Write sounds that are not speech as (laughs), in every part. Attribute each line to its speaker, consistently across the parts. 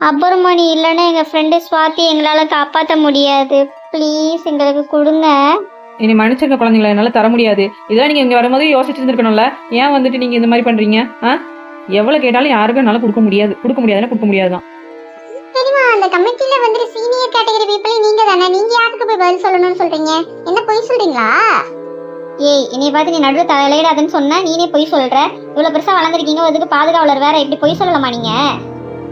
Speaker 1: அப்புறமா நீ இல்லைன்னா எங்கள் ஃப்ரெண்டு ஸ்வாதி எங்களால் காப்பாற்ற முடியாது. ப்ளீஸ் எங்களுக்கு கொடுங்க.
Speaker 2: இனி மன்னிச்சிருக்க குழந்தைங்களா என்னால தர முடியாது. இதெல்லாம் நீங்க இங்க வரும்போது யோசிச்சு இருந்திருக்கணும்ல. ஏன் வந்துட்டு நீங்க இந்த மாதிரி பண்றீங்க? ஆ? எவ்வளவு கேட்டாலும் யாருக்கும் என்னால கொடுக்க முடியாது. கொடுக்க முடியாதுன்னா கொடுக்க முடியாதுதான்.
Speaker 3: தெரியுமா அந்த கமிட்டில வந்துட்டு சீனியர் கேட்டகரி பீப்புள் நீங்க தானே. நீங்க யாருக்கு போய் பதில் சொல்லணும்னு சொல்றீங்க? என்ன பொய் சொல்றீங்களா?
Speaker 1: ஏய் என்னை பார்த்து நீ நடுவில் தலையிடாதுன்னு சொன்ன நீனே பொய் சொல்கிற இவ்வளோ பெருசாக வளர்ந்துருக்கீங்க அதுக்கு பாதுகாவலர் வேற எப்படி பொய் சொல்லலாமா நீங்கள்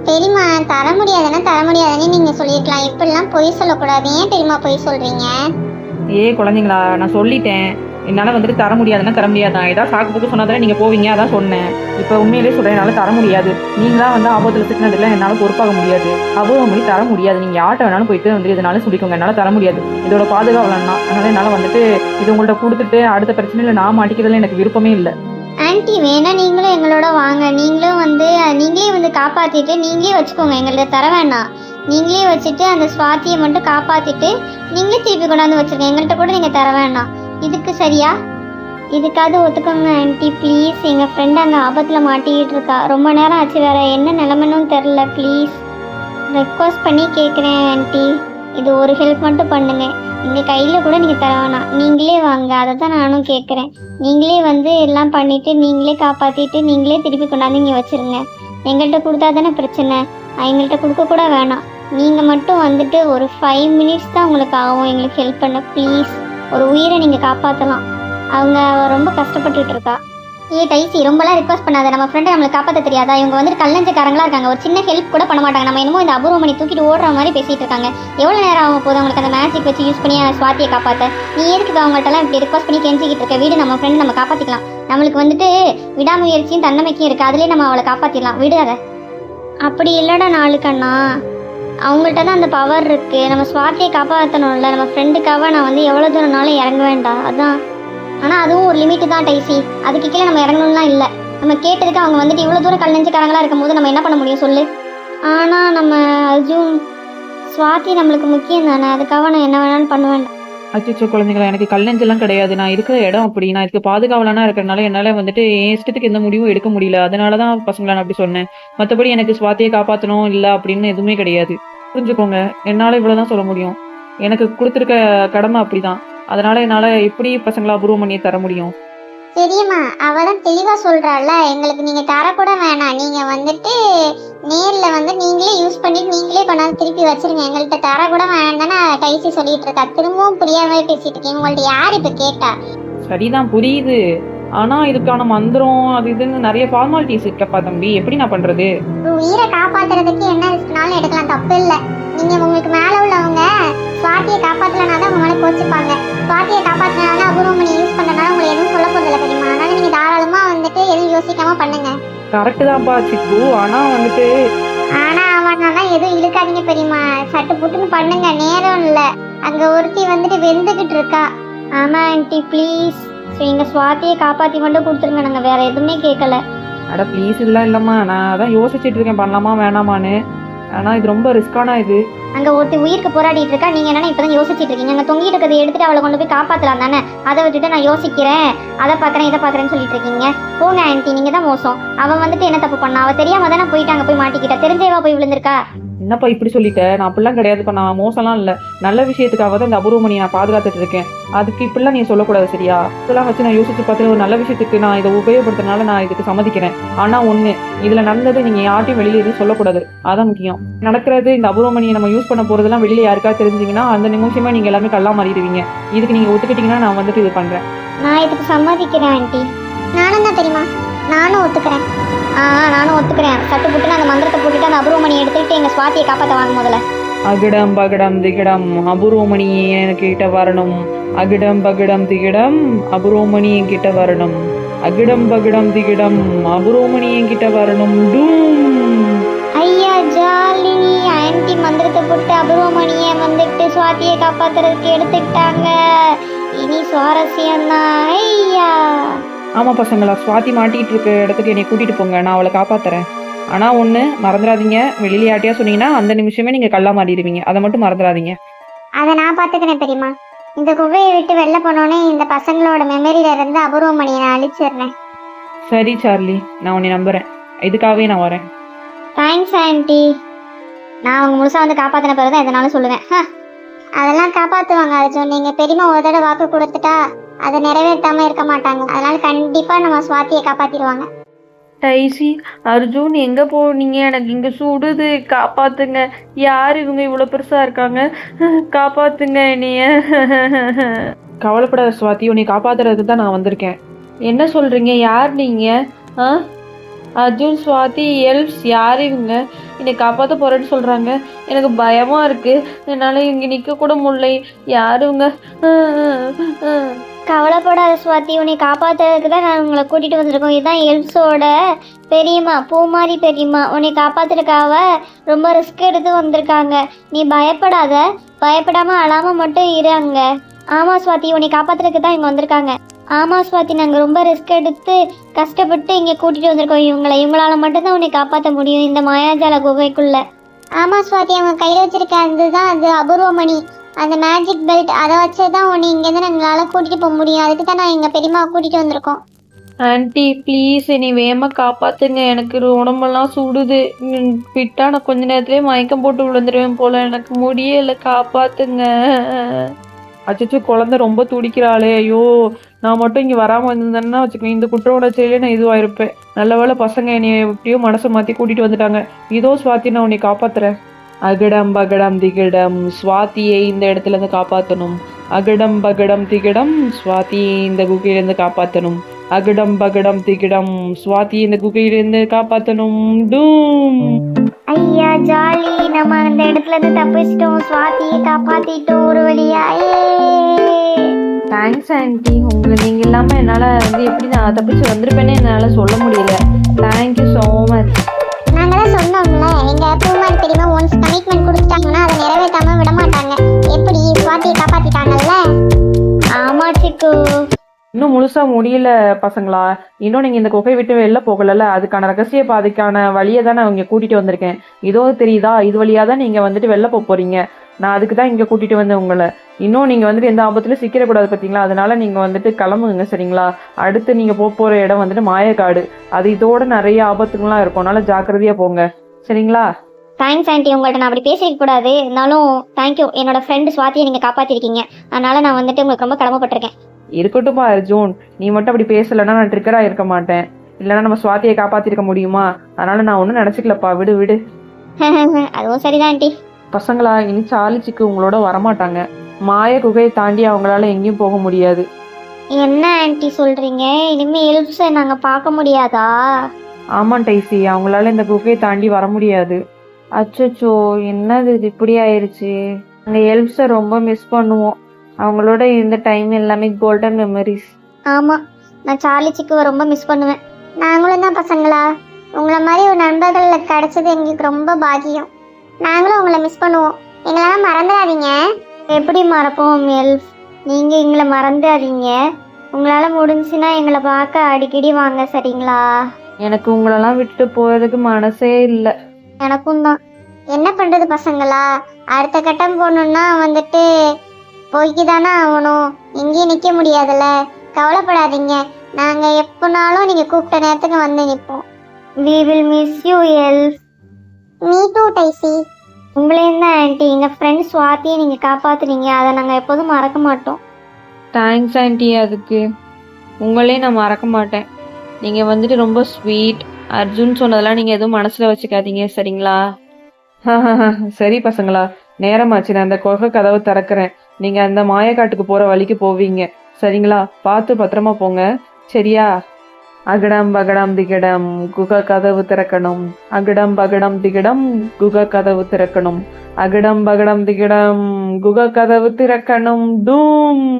Speaker 3: பெரியமா தர முடியாதுன்னா தர முடியாதுன்னு நீங்க சொல்லிருக்கலாம். இப்படிலாம் பொய் சொல்லக்கூடாது. ஏன் தெரியுமா பொய் சொல்றீங்க?
Speaker 2: ஏ குழந்தைங்களா நான் சொல்லிட்டேன். என்னால வந்துட்டு தர முடியாதுன்னா தர முடியாதான் ஏதாவது சாக்கு போக்கு சொன்னாதானே நீங்க போவீங்க? அதான் சொன்னேன். இப்ப உண்மையிலேயே சொல்றேன் என்னால் தர முடியாது. நீங்களா வந்து ஆபத்துல திட்டினதுல என்னால பொறுப்பாக முடியாது. அபூர்வம் பண்ணி தர முடியாது. நீங்க யார்ட்ட வேணாலும் போயிட்டு வந்து இதனால சொல்லிக்கோங்க. என்னால தர முடியாது. இதோட பாதுகாவலன்னா அதனால என்னால வந்துட்டு இது உங்கள்ட்ட கொடுத்துட்டு அடுத்த பிரச்சனையில நான் மாட்டிக்கிறதுல எனக்கு விருப்பமே இல்லை.
Speaker 1: ஆன்ட்டி வேணா நீங்களும் எங்களோட வாங்க. நீங்களும் வந்து நீங்களே வந்து காப்பாற்றிட்டு நீங்களே வச்சுக்கோங்க. எங்கள்கிட்ட தர வேணாம். நீங்களே வச்சுட்டு அந்த சுவாத்தியை மட்டும் காப்பாற்றிட்டு நீங்களே திருப்பி கொண்டாந்து வச்சிருங்க. எங்கள்கிட்ட கூட நீங்கள் தர வேணாம். இதுக்கு சரியா? இதுக்காவது ஒத்துக்கோங்க ஆன்ட்டி ப்ளீஸ் எங்கள் ஃப்ரெண்ட் அங்கே ஆபத்தில் மாட்டிக்கிட்டு இருக்கா. ரொம்ப நேரம் ஆச்சு வேற. என்ன நிலமனும் தெரில ப்ளீஸ் ரெக்வஸ்ட் பண்ணி கேட்குறேன் ஆன்ட்டி இது ஒரு ஹெல்ப் மட்டும் பண்ணுங்க. எங்கள் கையில் கூட நீங்கள் தர வேணாம். நீங்களே வாங்க. அதை தான் நானும் கேட்குறேன் நீங்களே வந்து எல்லாம் பண்ணிவிட்டு நீங்களே காப்பாற்றிட்டு நீங்களே திருப்பி கொண்டாந்து இங்கே வச்சிருங்க. எங்கள்கிட்ட கொடுத்தா தானே பிரச்சனை. எங்கள்கிட்ட கொடுக்க கூட வேணாம். நீங்கள் மட்டும் வந்துட்டு ஒரு ஃபைவ் மினிட்ஸ் தான் உங்களுக்கு ஆகும். எங்களுக்கு ஹெல்ப் பண்ண. ப்ளீஸ் ஒரு உயிரை நீங்கள் காப்பாற்றலாம் அவங்க ரொம்ப கஷ்டப்பட்டுட்டு இருக்கா. ஏ டைசி ரொம்பலாம் ரிக்வஸ்ட் பண்ணாத. நம்ம ஃப்ரெண்டை நம்மளை காப்பாற்ற தெரியாதா? இவங்க வந்துட்டு கல்லஞ்சக்காரங்களா இருக்காங்க. ஒரு சின்ன ஹெல்ப் கூட பண்ண மாட்டாங்க. நம்ம என்னமோ இந்த அபூர்வமணி தூக்கிட்டு ஓடுற மாதிரி பேசிட்டு இருக்காங்க. எவ்வளோ நேரம் ஆகும் போது அவங்களுக்கு அந்த மேஜிக் வச்சு யூஸ் பண்ணி சுவாத்தியை காப்பாற்ற நீ எதுக்கு அவங்கள்ட்டலாம் இப்படி ரிக்வஸ்ட் பண்ணி கெஞ்சிக்கிட்டு இருக்க? வீடு நம்ம ஃப்ரெண்ட் நம்ம காப்பாற்றிக்கலாம் நம்மளுக்கு வந்துட்டு விடாமுயற்சியும் தன்னமைக்கும் இருக்குது அதுலேயே நம்ம அவளை காப்பாற்றிடலாம் விடாத. அப்படி இல்லைடா நாளுக்கண்ணா அவங்கள்ட்ட தான் அந்த பவர் இருக்குது நம்ம சுவாத்தியை காப்பாற்றணும்ல நம்ம ஃப்ரெண்டுக்காக நான் வந்து எவ்வளோ தூரம்னாலும் இறங்க வேண்டாம். அதான். ஆனால் அதுவும் ஒரு லிமிட்டு தான் டைசி. அதுக்கு கீழே நம்ம இறங்கணும்லாம் இல்லை. நம்ம கேட்டதுக்கு அவங்க வந்துட்டு இவ்வளோ தூரம் கல் இருக்கும் இருக்கும்போது நம்ம என்ன பண்ண முடியும் சொல்லு. ஆனால் நம்ம அர்ஜுன் சுவாதி நம்மளுக்கு முக்கியம் தானே. அதுக்காக நான் என்ன வேணாலும் பண்ணுவேன்.
Speaker 2: அச்சோ குழந்தைங்களா எனக்கு கல்லஞ்செல்லாம் கிடையாது. நான் இருக்கிற இடம் அப்படி. நான் இதுக்கு பாதுகாவலானா இருக்கிறனால என்னால வந்துட்டு என் இஷ்டத்துக்கு எந்த முடிவும் எடுக்க முடியல. அதனால தான் பசங்களை நான் அப்படி சொன்னேன். மற்றபடி எனக்கு சுவாத்தியை காப்பாற்றணும் இல்லை அப்படின்னு எதுவுமே கிடையாது. புரிஞ்சுக்கோங்க. என்னால் இவ்வளோதான் சொல்ல முடியும். எனக்கு கொடுத்துருக்க கடமை அப்படிதான். அதனால என்னால் எப்படி பசங்களா அபூர்வம் பண்ணியே தர முடியும்?
Speaker 3: தெரியுமா அவ தான் தெளிவா சொல்றாள்ல எங்களுக்கு நீங்க தர கூட வேணாம். நீங்க வந்துட்டு நேர்ல வந்து நீங்களே யூஸ் பண்ணிட்டு நீங்களே கொண்டாந்து திருப்பி வச்சிருங்க. எங்கள்கிட்ட தர கூட வேணாம் தானே டைசி சொல்லிட்டு இருக்கா. திரும்பவும் புரியாம பேசிட்டு இருக்கீங்க. உங்கள்ட்ட யார் இப்ப கேட்டா?
Speaker 2: சரிதான் புரியுது. ஆனா இதுக்கான மந்திரம் அது இதுன்னு நிறைய ஃபார்மாலிட்டிஸ் இருக்கப்பா தம்பி. எப்படி நான் பண்றது?
Speaker 3: உயிரை காப்பாத்துறதுக்கு என்ன ரிஸ்க்னாலும் எடுக்கலாம். தப்பு இல்ல. நீங்க உங்களுக்கு மேல உள்ளவங்க சுவாத்தியை காப்பாத்தலனா தான் உங்க மேல கோச்சிப்பாங்க. சுவாத்தியை காப்பாத்தினால அபூர்வமணி யூஸ் பண்ணனால உங்களை எதுவும் சொல்ல போறதில்ல தெரியுமா? அதனால நீங்க தாராளமா வந்துட்டு எதுவும் யோசிக்காம பண்ணுங்க.
Speaker 2: கரெக்டு தான்ப்பா சித்து. ஆனா வந்துட்டு
Speaker 3: ஆனா அவனா எதுவும் இழுக்காதீங்க பெரியம்மா. சட்டு புட்டுன்னு பண்ணுங்க. நேரம் இல்ல. அங்க ஒருத்தி வந்துட்டு வெந்துகிட்டு இருக்கா.
Speaker 1: ஆமாம் ஆன்ட்டி ப்ளீஸ் எங்கள் சுவாத்தியை காப்பாற்றி மட்டும் கொடுத்துருங்க. நாங்கள் வேற எதுவுமே கேட்கல
Speaker 2: அட ப்ளீஸ் இதெல்லாம் இல்லம்மா. நான் அதான் யோசிச்சுட்டு இருக்கேன். பண்ணலாமா வேணாமான்னு. ஆனா இது ரொம்ப ரிஸ்கான இது.
Speaker 1: அங்க ஒருத்தி உயிருக்கு போராடிட்டு இருக்கா நீங்க என்னன்னா இப்பதான் யோசிச்சிட்டு இருக்கீங்க. அங்க தொங்கிட்டு இருக்கிறத எடுத்துட்டு அவளை கொண்டு போய் காப்பாத்தலாம் தானே? அதை விட்டுட்டு நான் யோசிக்கிறேன். அதை பாக்குறேன் இதை பாக்குறேன்னு சொல்லிட்டு இருக்கீங்க. போங்க ஆன்ட்டி நீங்க தான் மோசம். அவன் வந்துட்டு என்ன தப்பு பண்ணா? அவ தெரியாம தானே போயிட்டு அங்க போய் மாட்டிக்கிட்டா? தெரிஞ்சேவா போய் விழுந்திருக்கா?
Speaker 2: என்னப்பா இப்படி சொல்லிட்ட? நான் அப்படிலாம் கிடையாதுப்பா. நான் மோசம்லாம் இல்லை. நல்ல விஷயத்துக்காக தான் இந்த அபூர்வமணியை நான் பாதுகாத்துட்டு இருக்கேன். அதுக்கு இப்படிலாம் நீ சொல்லக்கூடாது சரியா? இதெல்லாம் வச்சு நான் யோசிச்சு பார்த்து ஒரு நல்ல விஷயத்துக்கு நான் இதை உபயோகப்படுத்துறதுனால நான் இதுக்கு சம்மதிக்கிறேன். ஆனால் ஒன்று இதில் நடந்தது நீங்கள் யார்ட்டையும் வெளியில் எதுவும் சொல்லக்கூடாது. அதான் முக்கியம். நடக்கிறது இந்த அபூர்வமணியை நம்ம யூஸ் பண்ண போறதெல்லாம் வெளியில் யாருக்கா தெரிஞ்சிங்கன்னா அந்த நிமிஷமே நீங்கள் எல்லாமே கல்லா மாறிடுவீங்க. இதுக்கு நீங்கள் ஒத்துக்கிட்டீங்கன்னா நான் வந்துட்டு இது பண்ணுறேன்
Speaker 1: நான் இதுக்கு சம்மதிக்கிறேன் ஆண்டி.
Speaker 3: நானும் தான் தெரியுமா? நானும் ஒத்துக்கிறேன்.
Speaker 1: ஆ நானும் ஒத்துக்கிறேன். சட்டு புட்டுன்னு அந்த மந்திரத்தை போட்டுட்டு அந்த அபூர்வமணி எடுத்துக்கிட்டு எங்கள் சுவாத்தியை காப்பாற்ற வாங்க முதல்ல.
Speaker 2: அகிடம் பகிடம் திகிடம் அபூர்வமணி என்கிட்ட வரணும். அகிடம் பகிடம் திகிடம் அபூர்வமணி என்கிட்ட வரணும். அகிடம் பகிடம் திகிடம் அபூர்வமணி என்கிட்ட வரணும். டூம்.
Speaker 1: ஐயா ஜாலினி ஆன்ட்டி மந்திரத்தை போட்டு அபூர்வமணியை வந்துட்டு சுவாத்தியை காப்பாத்துறதுக்கு எடுத்துக்கிட்டாங்க. இனி சுவாரஸ்யம் தான் ஐயா.
Speaker 2: ஆமா பசங்களா சுவாதி மாட்டிட்டு இருக்க இடத்துக்கு என்னை கூட்டிட்டு போங்க நான் அவளை காப்பாத்துறேன். ஆனா ஒண்ணு மறந்துடாதீங்க. வெளியில யார்ட்டையா சொன்னீங்கன்னா அந்த நிமிஷமே நீங்க கல்லா மாறிடுவீங்க. அதை மட்டும் மறந்துடாதீங்க.
Speaker 3: அதை நான் பாத்துக்கிறேன் பெரியம்மா. இந்த குகையை விட்டு வெளில போனோடனே இந்த பசங்களோட மெமரியில இருந்து அபூர்வமணியை நான் அழிச்சிடுறேன்.
Speaker 2: சரி சார்லி. நான் உன்னை நம்புறேன். இதுக்காகவே நான் வரேன்.
Speaker 1: தேங்க்ஸ் ஆன்ட்டி நான் அவங்க முழுசா வந்து காப்பாத்தின பிறகு தான் எதனாலும் சொல்லுவேன்
Speaker 3: அதெல்லாம் காப்பாத்துவாங்க அர்ஜுன். நீங்க பெரியமா ஒரு தடவை வாக்கு கொடுத்துட்டா அதை நிறைவேற்றாம இருக்க மாட்டாங்க. அதனால கண்டிப்பா நம்ம சுவாத்தியை காப்பாத்திடுவாங்க.
Speaker 4: டைசி அர்ஜுன் எங்கே போனீங்க? எனக்கு இங்கே சுடுது. காப்பாத்துங்க. யார் இவங்க இவ்வளோ பெருசாக இருக்காங்க? காப்பாத்துங்க என்னைய.
Speaker 2: கவலைப்படாத சுவாதி உன்னை காப்பாத்துறதுக்கு தான் நான் வந்திருக்கேன்.
Speaker 4: என்ன சொல்கிறீங்க யார் நீங்கள் ஆ? அர்ஜுன் சுவாதி எல்ஸ் யார் இவங்க? என்னை காப்பாற்ற போகிறேன்னு சொல்கிறாங்க எனக்கு பயமாக இருக்குது என்னால் இங்கே நிற்க கூட முடியல. யார் இவங்க?
Speaker 1: கவலைப்படாத சுவாதி உன்னை காப்பாற்றுறதுக்கு தான் நான் உங்களை கூட்டிகிட்டு வந்திருக்கோம். இதுதான் எல்ஸோட பெரியம்மா பூமாரி பெரியம்மா. உன்னை காப்பாத்துறதுக்காக ரொம்ப ரிஸ்க் எடுத்து வந்திருக்காங்க. நீ பயப்படாத. பயப்படாமல் அழாமல் மட்டும் இரு அங்க. ஆமா சுவாதி உன்னை காப்பாற்றுறதுக்கு தான் இங்கே வந்திருக்காங்க. ஆமா சுவாதி நாங்கள் ரொம்ப ரிஸ்க் எடுத்து கஷ்டப்பட்டு இங்கே கூட்டிகிட்டு வந்திருக்கோம். இவங்களை இவங்களால் மட்டும்தான் உன்னை காப்பாற்ற முடியும் இந்த மாயாஜால குகைக்குள்ளே.
Speaker 3: ஆமா சுவாதி அவங்க கையில வச்சிருக்க அதுதான் அது அபூர்வமணி. அந்த மேஜிக் பெல்ட் அதை வச்சு தான் உன்னை இங்கேருந்து எங்களால கூட்டிட்டு போக முடியும். அதுக்கு தான் நான் எங்க பெரியம்மாவை கூட்டிட்டு வந்திருக்கோம்.
Speaker 4: ஆன்ட்டி ப்ளீஸ் என்னை வேகமாக காப்பாற்றுங்க எனக்கு உடம்பெல்லாம் சுடுது. விட்டா நான் கொஞ்ச நேரத்துலேயே மயக்கம் போட்டு விழுந்துருவேன் போல. எனக்கு முடியல. காப்பாற்றுங்க
Speaker 2: அச்சச்சோ குழந்தை ரொம்ப துடிக்கிறாளே. ஐயோ நான் மட்டும் இங்கே வராமல் இருந்தேன்னா வச்சுக்கோங்க இந்த குற்ற உணர்ச்சியிலே நான் இதுவாயிருப்பேன். நல்ல வேளை பசங்க என்னை எப்படியோ மனசை மாற்றி கூட்டிகிட்டு வந்துட்டாங்க. இதோ சுவாதி நான் உன்னை காப்பாத்துறேன். அகடம் பகடம் திகடம். சுவாதியை இந்த இடத்துல இருந்து காப்பாற்றணும் அகடம் பகடம் திகடம். சுவாதியை இந்த குகையிலேருந்து காப்பாற்றணும் அகடம் பகடம் திகடம். சுவாதியை இந்த குகையிலேருந்து காப்பாற்றணும் டூம்.
Speaker 1: ஐயா ஜாலி. நம்ம அந்த இடத்துல இருந்து தப்பிச்சிட்டோம். சுவாதியை காப்பாத்திட்டோம் ஒரு வழியா.
Speaker 4: தேங்க்ஸ் ஆன்ட்டி உங்களை நீங்கள் இல்லாமல் என்னால் வந்து எப்படி நான் தப்பிச்சு வந்திருப்பேனே என்னால் சொல்ல முடியல. தேங்க்யூ ஸோ மச்
Speaker 3: கொடுத்துட்டாங்கன்னா அதை நிறைவேற்றாம விட மாட்டாங்க. எப்படி சுவாத்தியை காப்பாத்திட்டாங்கல்ல?
Speaker 1: ஆமா சிக்கு.
Speaker 2: இன்னும் முழுசா முடியல பசங்களா? இன்னும் நீங்க இந்த குகை விட்டு வெளில போகலல்ல? அதுக்கான ரகசிய பாதைக்கான வழியை தான் நான் இங்க கூட்டிட்டு வந்திருக்கேன். இதோ தெரியுதா? இது வழியா தான் நீங்க வந்துட்டு வெளில போக போறீங்க. நான் அதுக்கு தான் இங்க கூட்டிட்டு வந்தேன் உங்களை. இன்னும் நீங்க வந்துட்டு எந்த ஆபத்துலயும் சிக்கிடக்கூடாது பாத்தீங்களா? அதனால நீங்க வந்துட்டு கிளம்புங்க சரிங்களா? அடுத்து நீங்க போக போற இடம் வந்துட்டு மாயக்காடு. அது இதோட நிறைய ஆபத்துங்களாம் இருக்கும். அதனால ஜாக்கிரதையா போங்க. சரிங்களா?
Speaker 1: தேங்க்ஸ் ஆண்டி உங்கள்ட்ட நான் அப்படி பேசிக்க கூடாது. இருந்தாலும் தேங்க்யூ என்னோட ஃப்ரெண்டு சுவாதியை நீங்கள் காப்பாற்றிருக்கீங்க அதனால நான் வந்துட்டு உங்களுக்கு ரொம்ப கடமைப்பட்டிருக்கேன்.
Speaker 2: இருக்கட்டும்பா அர்ஜுன். நீ மட்டும் அப்படி பேசலைன்னா நான் ட்ரிக்கரா இருக்க மாட்டேன். இல்லைன்னா நம்ம சுவாத்தியை காப்பாத்திருக்க முடியுமா? அதனால நான் ஒன்றும் நினச்சிக்கலப்பா. விடு விடு. (laughs)
Speaker 1: அதுவும் சரிதான் ஆண்டி
Speaker 2: பசங்களா இனி சாலிச்சிக்கு உங்களோட வரமாட்டாங்க. மாய குகையை தாண்டி அவங்களால எங்கேயும் போக முடியாது.
Speaker 1: என்ன ஆண்டி சொல்கிறீங்க இனிமேல் எல்ப்ஸை நாங்கள் பார்க்க முடியாதா?
Speaker 2: ஆமாம் டைசி அவங்களால இந்த குகையை தாண்டி வர முடியாது.
Speaker 4: அச்சச்சோ என்னது இது? இப்படி ஆயிருச்சு. அங்கே எல்ப்ஸை ரொம்ப மிஸ் பண்ணுவோம். அவங்களோட இருந்த டைம் எல்லாமே கோல்டன் மெமரிஸ்
Speaker 1: ஆமாம் நான் சார்லி சிக்குவை ரொம்ப மிஸ் பண்ணுவேன்.
Speaker 3: நாங்களும் தான் பசங்களா? உங்களை மாதிரி ஒரு நண்பர்கள் கிடைச்சது எங்களுக்கு ரொம்ப பாக்கியம். நாங்களும் உங்களை மிஸ் பண்ணுவோம். எங்களெல்லாம் மறந்துடாதீங்க.
Speaker 1: எப்படி மறப்போம் எல்ஃப் நீங்கள் எங்களை மறந்துடாதீங்க. உங்களால் முடிஞ்சுன்னா எங்களை பார்க்க அடிக்கடி வாங்க சரிங்களா?
Speaker 4: எனக்கு உங்களெல்லாம் விட்டுட்டு போகிறதுக்கு மனசே இல்லை.
Speaker 1: எனக்கும் தான்.
Speaker 3: என்ன பண்றது பசங்களா? அடுத்த கட்டம் போகணும்னா வந்துட்டு போய்க்கு தானே ஆகணும். இங்கேயும் நிற்க முடியாதுல்ல. கவலைப்படாதீங்க. நாங்கள் எப்போனாலும் நீங்கள் கூப்பிட்ட நேரத்துக்கு வந்து நிற்போம்
Speaker 1: we will miss you elf
Speaker 3: me too Daisy
Speaker 1: உங்களையும் தான் ஆண்டி எங்கள் ஃப்ரெண்ட் சுவாத்தியை நீங்கள் காப்பாத்துனீங்க அதை நாங்கள் எப்போதும் மறக்க மாட்டோம்.
Speaker 4: தேங்க்ஸ் ஆன்ட்டி அதுக்கு. உங்களே நான் மறக்க மாட்டேன். நீங்கள் வந்துட்டு ரொம்ப ஸ்வீட் அர்ஜுன் சொன்னதெல்லாம் நீங்கள் எதுவும் மனசில் வச்சுக்காதீங்க சரிங்களா? (laughs)
Speaker 2: சரி பசங்களா நேரமாச்சு. நான் அந்த குகை கதவை திறக்கிறேன். நீங்க அந்த மாயக்காட்டுக்கு போற வழிக்கு போவீங்க. சரிங்களா? பார்த்து பத்திரமா போங்க. சரியா? அகடம் பகடம் திகடம் குக கதவு திறக்கணும். அகடம் பகடம் திகடம் குக கதவு திறக்கணும். அகடம் பகடம் திகடம் குக கதவு திறக்கணும். டூம்!